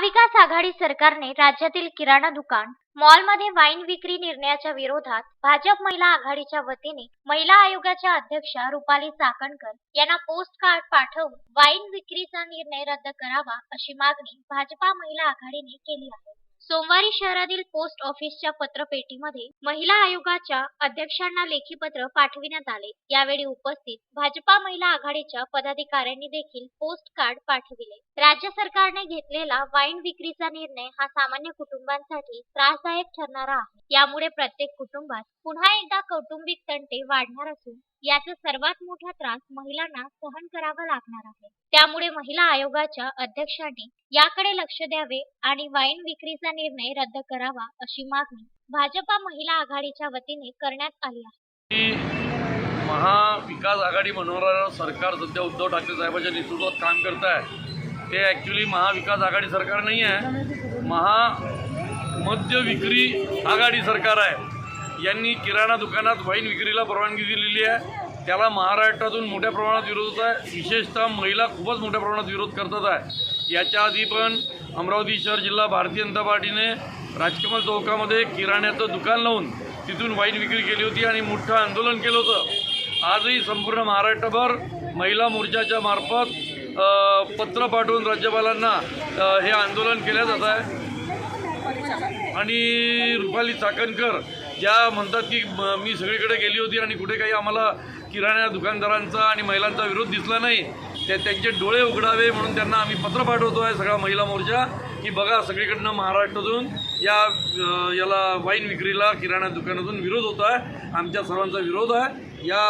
महाविकास आघाडी सरकारने राज्यातील किराणा दुकान मॉलमध्ये वाईन विक्री निर्णयाच्या विरोधात भाजप महिला आघाडीच्या वतीने महिला आयोगाच्या अध्यक्षा रुपाली चाकणकर यांना पोस्ट कार्ड पाठवून वाईन विक्रीचा निर्णय रद्द करावा अशी मागणी भाजपा महिला आघाडीने केली आहे. सोमवारी शहरातील पोस्ट ऑफिसच्या पत्रपेटीमध्ये महिला आयोगाच्या अध्यक्षांना लेखी पत्र पाठविण्यात आले. यावेळी उपस्थित भाजपा महिला आघाडीच्या पदाधिकाऱ्यांनी देखील पोस्ट कार्ड पाठविले. राज्य सरकारने घेतलेला वाईन विक्रीचा निर्णय हा सामान्य कुटुंबांसाठी त्रासदायक ठरणारा आहे. यामुळे प्रत्येक कुटुंबात पुन्हा एकदा कौटुंबिक तंटे वाढणार असून याचा सर्वात मोठा त्रास महिलांना सहन करावा लागणार आहे. त्यामुळे महिला आयोगाच्या अध्यक्षांनी याकडे लक्ष द्यावे आणि वाईन विक्रीचा निर्णय रद्द करावा अशी मागणी भाजपा महिला आघाडीच्या वतीने करण्यात आली आहे. महाविकास आघाडी म्हणणारं सरकार सध्या उद्धव ठाकरे साहेबांच्या नेतृत्वात काम करत आहे. ते ॲक्च्युली महाविकास आघाडी सरकार नाही आहे. महा मद्य विक्री आघाडी सरकार आहे. यांनी किराणा दुकानात वाईन विक्रीला परवानगी दिलेली आहे. त्याला महाराष्ट्रातून मोठ्या प्रमाणात विरोध होत आहे. विशेषतः महिला खूपच मोठ्या प्रमाणात विरोध करतात आहे. याच्या आधी पण अमरावती शहर जिल्हा भारतीय जनता पार्टीने राजकमल चौकामध्ये किराण्याचं दुकान लावून तिथून वाईन विक्री केली होती आणि मोठं आंदोलन केलं होतं. आजही संपूर्ण महाराष्ट्रभर महिला मोर्चाच्या मार्फत पत्र पाठवून राज्यपालांना हे आंदोलन केलं जात आहे. आणि रुपाली चाकणकर ज्या म्हणतात की मी सगळीकडे गेली होती आणि कुठे काही आम्हाला किराणा दुकानदारांचा आणि महिलांचा विरोध दिसला नाही त्या त्यांचे डोळे उघडावे म्हणून त्यांना आम्ही पत्र पाठवतो आहे सगळा महिला मोर्चा की बघा सगळीकडनं महाराष्ट्रातून या याला वाईन विक्रीला किराणा दुकानातून विरोध होत आहे आमच्या सर्वांचा विरोध आहे. या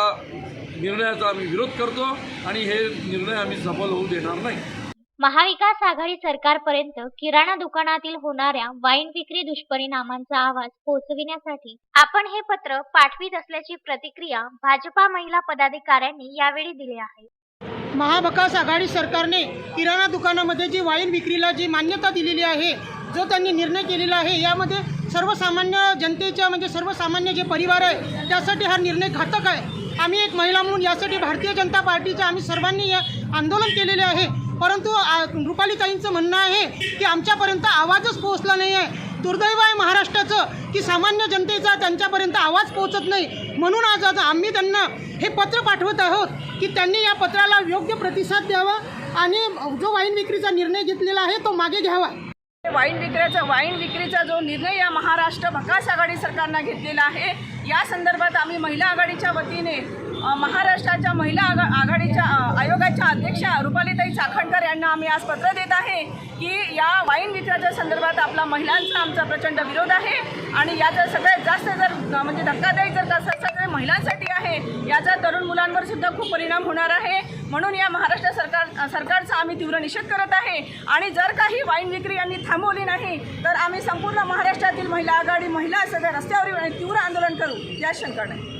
निर्णयाचा आम्ही विरोध करतो आणि हे निर्णय आम्ही सफल होऊ देणार नाही. महाविकास आघाडी सरकारपर्यंत किराणा दुकानातील होणाऱ्या वाईन विक्री दुष्परिणामांचा आवाज पोहोचविण्यासाठी आपण हे पत्र पाठवित असल्याची प्रतिक्रिया भाजपा महिला पदाधिकाऱ्यांनी यावेळी दिली आहे. महाविकास आघाडी सरकारने किराणा दुकानामध्ये जी वाईन विक्रीला जी मान्यता दिलेली आहे जो त्यांनी निर्णय केलेला आहे यामध्ये सर्वसामान्य जनतेच्या म्हणजे सर्वसामान्य जे परिवार आहे त्यासाठी हा निर्णय घातक आहे. आम्ही एक महिला म्हणून यासाठी भारतीय जनता पार्टीचं आम्ही सर्वांनी या आंदोलन केलेले आहे. परंतु रुपालीताईंचं म्हणणं आहे की आमच्यापर्यंत आवाजच पोहोचला नाही आहे दुर्दैव आहे महाराष्ट्राचं की सामान्य जनतेचा त्यांच्यापर्यंत आवाज पोहोचत नाही. म्हणून आज आज आम्ही त्यांना हे पत्र पाठवत आहोत की त्यांनी या पत्राला योग्य प्रतिसाद द्यावा आणि जो वाईन विक्रीचा निर्णय घेतलेला आहे तो मागे घ्यावा. वाईन विक्रीचा वाईन विक्रीचा जो निर्णय या महाराष्ट्र विकास आघाडी सरकारनं घेतलेला आहे या संदर्भात आम्ही महिला आघाडीच्या वतीने महाराष्ट्राच्या महिला आघा आघाडीच्या आयोगाच्या अध्यक्षा रुपालीताई चाखणकर यांना आम्ही आज पत्र देत आहे की या वाईन विक्रीच्या संदर्भात आपला महिलांचा आमचा प्रचंड विरोध आहे. आणि याचा सगळ्यात जास्त जर म्हणजे धक्कादायक जर तसं सगळे महिलांसाठी आहे याचा तरुण मुलांवर सुद्धा खूप परिणाम होणार आहे. म्हणून या महाराष्ट्र सरकार सरकारचा आम्ही तीव्र निषेध करत आहे. आणि जर काही वाईन विक्री यांनी थांबवली नाही तर आम्ही संपूर्ण महाराष्ट्रातील महिला आघाडी महिला सगळ्या रस्त्यावर तीव्र आंदोलन करू. या शंका नाही.